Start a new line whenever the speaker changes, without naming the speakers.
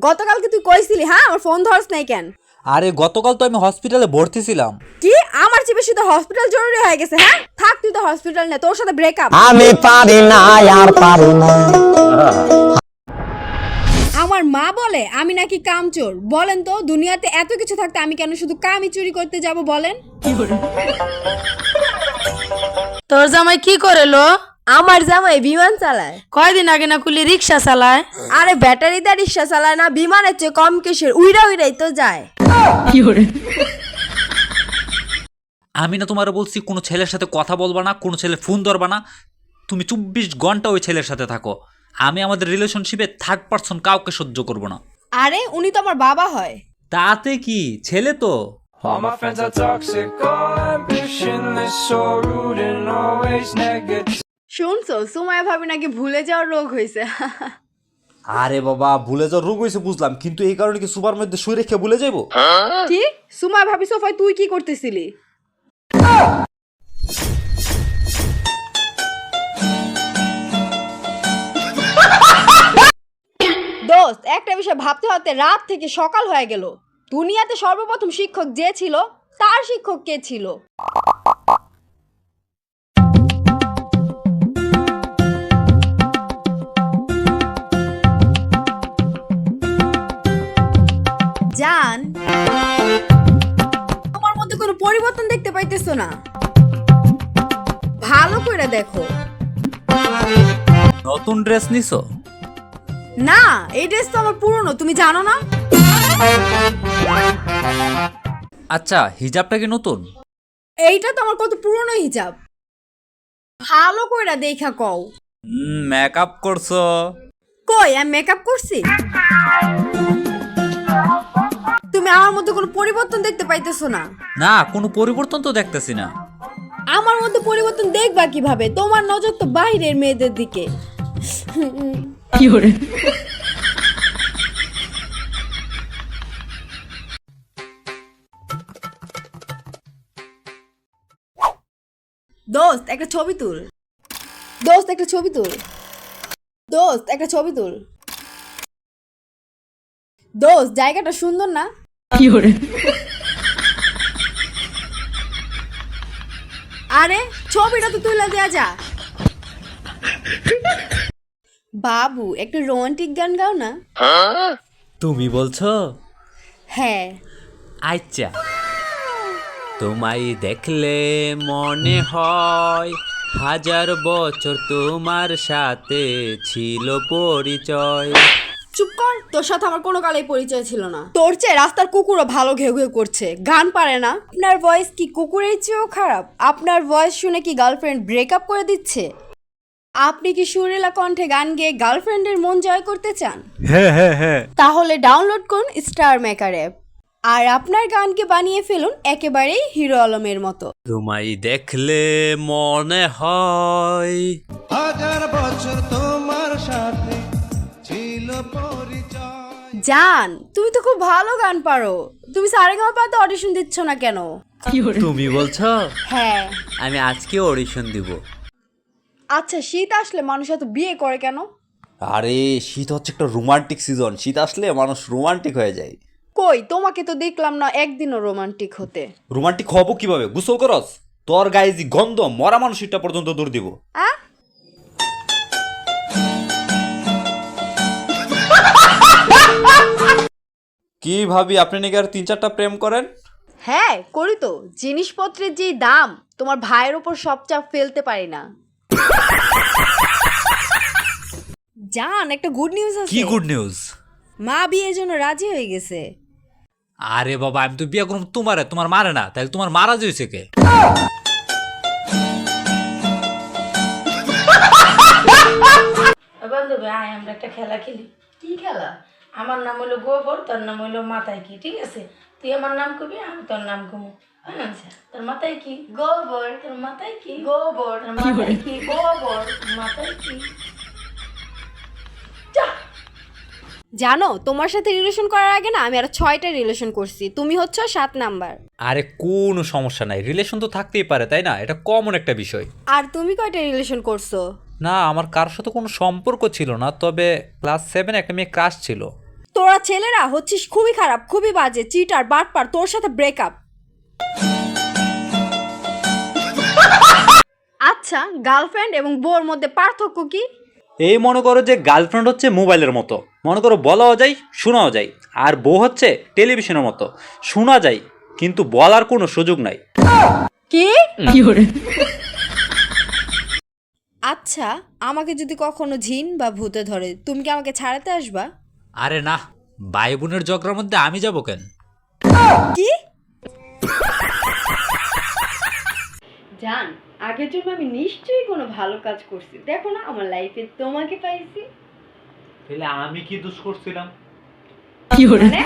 গতকালকে তুই কইছিলি হ্যাঁ? আমার ফোন ধরস নাই কেন?
আরে গতকাল তো আমি হসপিটালে ভর্তি ছিলাম।
কি? আমার চেয়ে বেশি তো হসপিটাল জরুরি হয়ে গেছে হ্যাঁ? থাক তুই তো হসপিটাল নে তোর সাথে ব্রেকআপ
আমি পারি না আর পারি না।
আমার মা বলে আমি নাকি কামচোর। বলেন তো দুনিয়াতে এত কিছু থাকতে আমি কেন শুধু কামই চুরি করতে যাব বলেন?
তোর জামাই কি করে লো?
আমার জামাই বিমান চালায়।
কয়দিন আগে না খুলে রিক্সা চালায়?
আরে ব্যাটারিতে রিক্সা চালায় না বিমানের চেয়ে কম কিসের? উইরা উইরাই তো যায়।
আমি না তোমার বলছি কোনো ছেলের সাথে কথা বলবা না কোনো ছেলে ফোন ধরবা না। তুমি চব্বিশ ঘণ্টা ওই ছেলের সাথে থাকো। আমি আমাদের রিলেশনশিপে থার্ড পার্সন কাউকে সহ্য করব না।
আরে উনি তো আমার বাবা হয়।
তাতে কি? ছেলে তো?
All my friends are toxic, all ambitionless, so rude and always negative.
শুনছো? সুমায়া ভাবি নাকি ভুলে যাওয়ার রোগ হয়েছে
আরে বাবা ভুলে যাওয়ার রোগ হয়েছে বুঝলাম কিন্তু এই কারণে কি সুপার মধ্যে শুয়ে রেখে ভুলে যাব
কি? সুমায়া ভাবি সোফায় তুই কি করতেছিলি? দোস্ত একটা বিষয় ভাবতে ভাবতে রাত থেকে সকাল হয়ে গেল। দুনিয়াতে সর্বপ্রথম শিক্ষক যে ছিল তার শিক্ষক কে ছিল? পাইতেছো না? ভালো করে দেখো।
নতুন ড্রেস নিছো?
না এই ড্রেস তো আমার পুরনো তুমি জানো না?
আচ্ছা হিজাবটা কি নতুন?
এইটা তো আমার কত পুরনো হিজাব। ভালো করে দেখা কও।
মেকআপ করছ?
কই আমি মেকআপ করছি? মধ্যে কোনো পরিবর্তন দেখতে পাইতেছো না।
না কোনো পরিবর্তন তো দেখতেছি না।
আমার মধ্যে পরিবর্তন দেখবা কীভাবে? তোমার নজর তো বাইরের মেয়েদের দিকে। দোস্ত একটা ছবি তুল। দোস্ত একটা ছবি তুল। দোস্ত একটা ছবি তুল। দোস্ত জায়গাটা সুন্দর না? আরে ছবিটা তো তুলে দেয়া যা বাবু একটা রোমান্টিক গান গাও না?
তুমি বলছো?
হ্যাঁ।
আচ্ছা। তোমায় দেখলে মনে হয় হাজার বছর তোমার সাথে ছিল পরিচয়।
চুপ কর। তোর সাথে আমার কোনো কালেই পরিচয় ছিল না। তোর চেয়ে রাস্তার কুকুরও ভালো ঘেউ ঘেউ করছে। গান পারে না। আপনার ভয়েস কি কুকুরের চেয়েও খারাপ? আপনার ভয়েস শুনে কি গার্লফ্রেন্ড ব্রেকআপ করে দিচ্ছে? আপনি কি সুরেলা কণ্ঠে গান গেয়ে গার্লফ্রেন্ডের মন জয় করতে চান?
হ্যাঁ হ্যাঁ হ্যাঁ।
তাহলে ডাউনলোড করুন স্টার মেকার অ্যাপ আর আপনার গানকে বানিয়ে ফেলুন একেবারেই হিরো আলমের মতো।
তোমায় দেখলে মনে হয়
হাজার বছর তোমার সাথে
জান তুমি তো খুব ভালো গান পারো। তুমি সারেগামা পাতে অডিশন দিচ্ছ না কেন?
তুমি বলছো?
হ্যাঁ।
আমি আজকে অডিশন দিব।
আচ্ছা শীত আসলে মানুষ এত বিয়ে করে কেন?
আরে শীত হচ্ছে একটা রোমান্টিক সিজন শীত আসলে মানুষ রোমান্টিক হয়ে যায়।
কই তোমাকে তো দেখলাম না একদিনও রোমান্টিক হতে।
রোমান্টিক হব কীভাবে? গোসল করস? তোর গায়ে যে গন্ধ মরা মানুষটা পর্যন্ত দূর দিব।
আ?
কি ভাবি আপনি নাকি আর তিন চারটা প্রেম করেন?
হ্যাঁ করি তো। জিনিসপত্রের যেই দাম তোমার ভাইয়ের ওপর সব চাপ ফেলতে পারি না। জান একটা গুড নিউজ আছে।
কি গুড নিউজ
মা বিয়ের জন্য রাজি হয়ে গেছে।
আরে বাবা আমি তো বিয়ে করুম তোমারে তোমার মারে না। তাহলে তোমার মারা যাইছে কে?
বান্ধবী আয় আমরা একটা খেলা খেলি। কি খেলা? আমার নাম হলো গোবর তোর নাম হলো মাথায় কি ঠিক আছে? তুই আমার নাম কবি আমি তোর নাম কমু আচ্ছা। তোর মাথায় কি গোবর। তোর মাথায় কি গোবর। তোর মাথায় কি গোবর। মাথায় কি
জানো তোমার সাথে রিলেশন করার আগে না আমি আর ছয়টা রিলেশন করছি। তুমি হচ্ছে সাত নাম্বার।
আরে কোনো সমস্যা নাই। রিলেশন তো থাকতেই পারে তাই না? এটা কমন একটা বিষয়।
আর তুমি কয়টা রিলেশন করছ?
না আমার কারোর সাথে কোনো সম্পর্ক ছিল না তবে ক্লাস সেভেন একটা মেয়ে ক্রাশ ছিল।
তোরা ছেলেরা হচ্ছিস খুবই খারাপ খুবই বাজে চিটার বাটপার তোর সাথে ব্রেকআপ আচ্ছা গার্লফ্রেন্ড এবং বউর মধ্যে পার্থক্য কি?
এই মনে করো যে গার্লফ্রেন্ড হচ্ছে মোবাইলের মতো। মনে করো বলাও যায় শোনাও যায়। আর বউ হচ্ছে টেলিভিশনের মতো। শোনা যায় কিন্তু বলার কোনো সুযোগ নাই।
কি? আচ্ছা আমাকে যদি কখনো ঝিন বা ভূতে ধরে তুমি কি আমাকে ছাড়াতে আসবা?
আরে না ভাই বোনের ঝগড়ার মধ্যে আমি যাব কেন?
কি?
জান আগের জন্য আমি নিশ্চয়ই কোনো ভালো কাজ করছি। দেখো না আমার লাইফে তোমাকে পাইছি।
তাহলে আমি কি দোষ করছিলাম?
মানে?